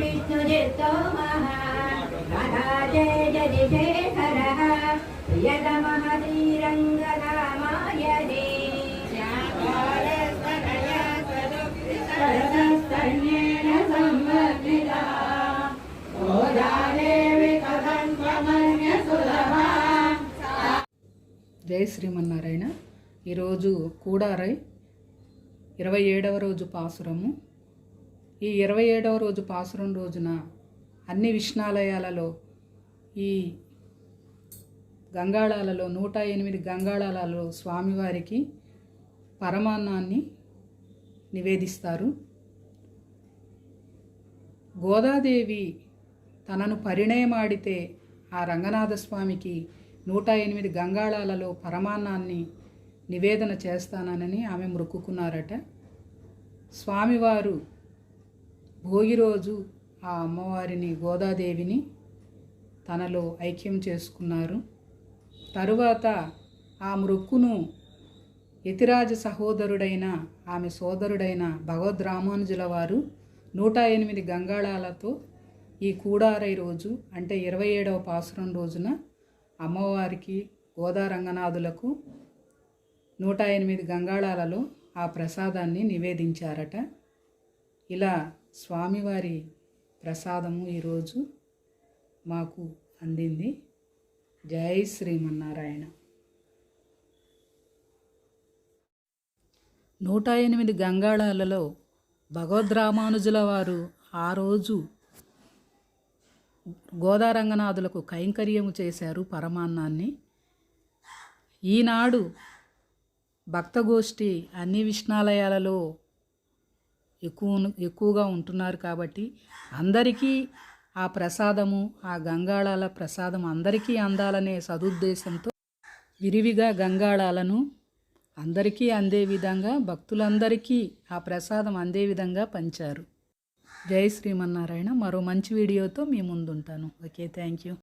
విష్ణుజితో మహా జయ జయ శేఖర ప్రియతమ జై శ్రీమన్నారాయణ. ఈరోజు కూడారై ఇరవై ఏడవ రోజు పాసురము. ఈ ఇరవై ఏడవ రోజు పాసురం రోజున అన్ని విష్ణాలయాలలో ఈ గంగాళాలలో నూట ఎనిమిది గంగాళాలలో స్వామివారికి పరమాన్నాన్ని నివేదిస్తారు. గోదాదేవి తనను పరిణయమాడితే ఆ రంగనాథ స్వామికి నూట ఎనిమిది గంగాళాలలో పరమాన్నాన్ని నివేదన చేస్తానని ఆమె మొక్కుకున్నారట. స్వామివారు భోగి రోజు ఆ అమ్మవారిని గోదాదేవిని తనలో ఐక్యం చేసుకున్నారు. తరువాత ఆ మృక్కును యతిరాజ సహోదరుడైన ఆమె సోదరుడైన భగవద్ రామానుజుల వారు నూట ఎనిమిది గంగాళాలతో ఈ కూడారై రోజు అంటే ఇరవై ఏడవ పాసురం రోజున అమ్మవారికి గోదా రంగనాథులకు నూట ఎనిమిది గంగాళాలలో ఆ ప్రసాదాన్ని నివేదించారట. ఇలా స్వామివారి ప్రసాదము ఈరోజు మాకు అందింది. జై శ్రీమన్నారాయణ. నూట ఎనిమిది గంగాళాలలో భగవద్రామానుజుల వారు ఆ రోజు గోదారంగనాథులకు కైంకర్యము చేశారు పరమాన్నాన్ని. ఈనాడు భక్తగోష్ఠి అన్ని విష్ణాలయాలలో ఎక్కువ ఎక్కువగా ఉంటున్నారు కాబట్టి అందరికీ ఆ ప్రసాదము ఆ గంగాళాల ప్రసాదం అందరికీ అందాలనే సదుద్దేశంతో విరివిగా గంగాళాలను అందరికీ అందే విధంగా భక్తులందరికీ ఆ ప్రసాదం అందే విధంగా పంచారు. జై శ్రీమన్నారాయణ. మరో మంచి వీడియోతో మీ ముందుంటాను. Okay thank you.